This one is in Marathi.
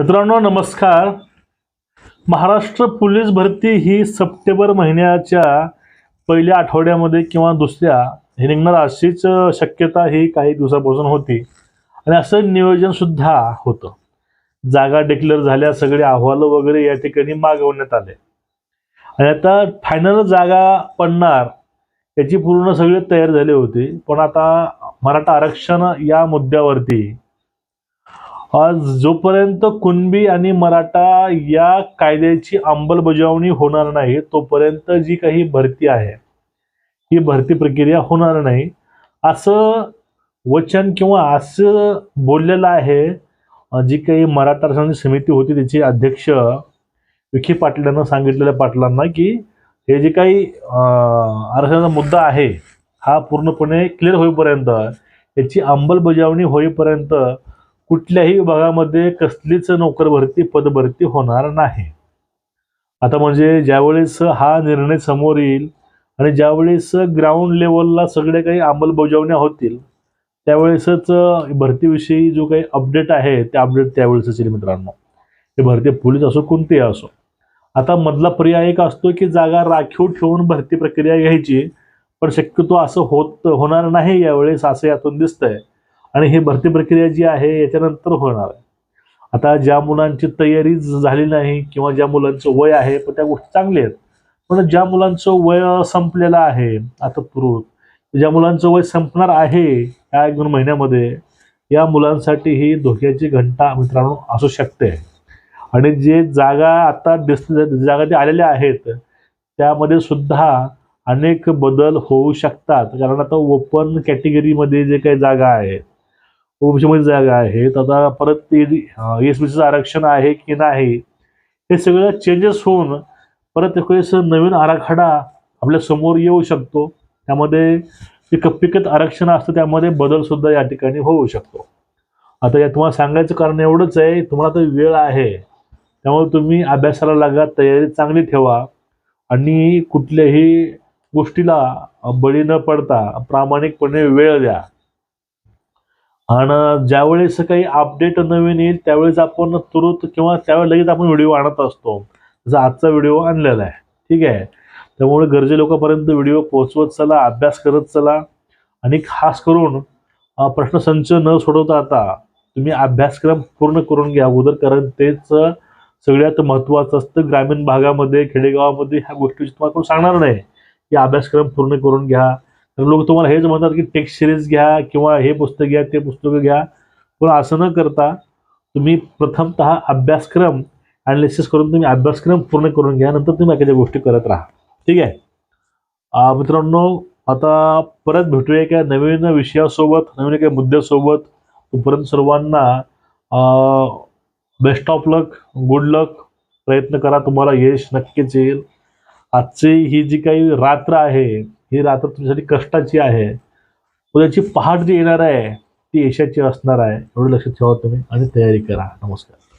मित्रांनो नमस्कार. महाराष्ट्र पोलीस भरती ही सप्टेंबर महिन्याच्या पहिल्या आठवड्यामध्ये किंवा दुसऱ्या हे निघणार अशीच शक्यता ही काही दिवसापासून होती. आणि असं नियोजनसुद्धा होतं. जागा डिक्लेअर झाल्या सगळे अहवाल वगैरे या ठिकाणी मागवण्यात आले. आणि आता फायनल जागा पडणार याची पूर्ण सगळे तयार झाली होती. पण आता मराठा आरक्षण या मुद्द्यावरती आज जोपर्यंत कुणबी आणि मराठा या कायद्याची अंमलबजावणी होणार नाही तोपर्यंत जी काही भरती आहे ही भरती प्रक्रिया होणार नाही. असं वचन किंवा असं बोललेलं आहे जी काही मराठा आरक्षण समिती होती त्याचे अध्यक्ष विखे पाटलांना सांगितलेल्या पाटलांना की हे जे काही आरक्षणाचा मुद्दा आहे हा पूर्णपणे क्लिअर होईपर्यंत याची अंमलबजावणी होईपर्यंत कुठल्याही विभागामध्ये कसलीच नोकर भरती पदभरती होणार नाही. आता म्हणजे ज्यावेळेस हा निर्णय समोर येईल आणि ज्यावेळेस ग्राउंड लेवलला सगळे काही अंमलबजावण्या होतील त्यावेळेसच भरतीविषयी जो काही अपडेट आहे ते अपडेट त्यावेळेसच येईल मित्रांनो. ते भरती पोलीस असो कोणतेही असो. आता मधला पर्याय एक असतो की जागा राखीव ठेवून भरती प्रक्रिया घ्यायची पण शक्यतो असं होत होणार नाही यावेळेस असं यातून दिसतंय. आणि ही भरती प्रक्रिया जी आहे याच्यानंतर होणार आहे. आता ज्या मुलांची तयारी झाली नाही किंवा ज्या मुलांचं वय आहे पण त्या गोष्टी चांगल्या आहेत. पण ज्या मुलांचं वय संपलेलं आहे आता पूर्व ज्या मुलांचं वय संपणार आहे या एक दोन महिन्यामध्ये या मुलांसाठी ही धोक्याची घंटा मित्रांनो असू शकते. आणि जे जागा आता दिस जागा जे आलेल्या आहेत त्यामध्ये सुद्धा अनेक बदल होऊ शकतात. कारण आता ओपन कॅटेगरीमध्ये जे काही जागा आहेत ओबीसीमध्ये जागा आहेत आता परत ते एस बीचं आरक्षण आहे की नाही हे सगळं चेंजेस होऊन परत एक नवीन आराखडा आपल्यासमोर येऊ शकतो. त्यामध्ये पिकत पिकत आरक्षण असतं त्यामध्ये बदल सुद्धा या ठिकाणी होऊ शकतो. आता या तुम्हाला सांगायचं कारण एवढंच आहे तुम्हाला आता वेळ आहे. त्यामुळे तुम्ही अभ्यासाला लागा तयारी चांगली ठेवा. आणि कुठल्याही गोष्टीला बळी न पडता प्रामाणिकपणे वेळ द्या. आणि ज्यावेळेस काही अपडेट नवीन येईल त्यावेळेस आपण तुरंत किंवा त्यावेळेस लगेच आपण व्हिडिओ आणत असतो. जसं आजचा व्हिडिओ आणलेला आहे. ठीक आहे? त्यामुळे गरजे लोकांपर्यंत व्हिडिओ पोहोचवत चला अभ्यास करत चला. आणि खास करून प्रश्नसंच न सोडवता आता तुम्ही अभ्यासक्रम पूर्ण करून घ्या. अगोदर कारण तेच सगळ्यात महत्त्वाचं असतं. ग्रामीण भागामध्ये खेडेगावामध्ये ह्या गोष्टी तुम्हाला कोण सांगणार नाही. की अभ्यासक्रम पूर्ण करून घ्या. लोक तुम्हाला हेच म्हणतात की टेक्स्ट सिरीज घ्या किंवा हे पुस्तक घ्या ते पुस्तकं घ्या. पण असं न करता तुम्ही प्रथमतः अभ्यासक्रम ॲनालिसिस करून तुम्ही अभ्यासक्रम पूर्ण करून घ्या नंतर तुम्ही बाकीच्या गोष्टी करत राहा. ठीक आहे? मित्रांनो आता परत भेटूया एका नवीन विषयासोबत नवीन एका मुद्द्यासोबत. तोपर्यंत सर्वांना best of luck good luck प्रयत्न करा तुम्हाला यश नक्कीच येईल. आजची ही जी काही रात्र आहे ही रात्र तुमच्यासाठी कष्टाची आहे. उद्याची पहाट जी येणार आहे ती यशाची असणार आहे. एवढं लक्षात ठेवा तुम्ही आणि तयारी करा. नमस्कार.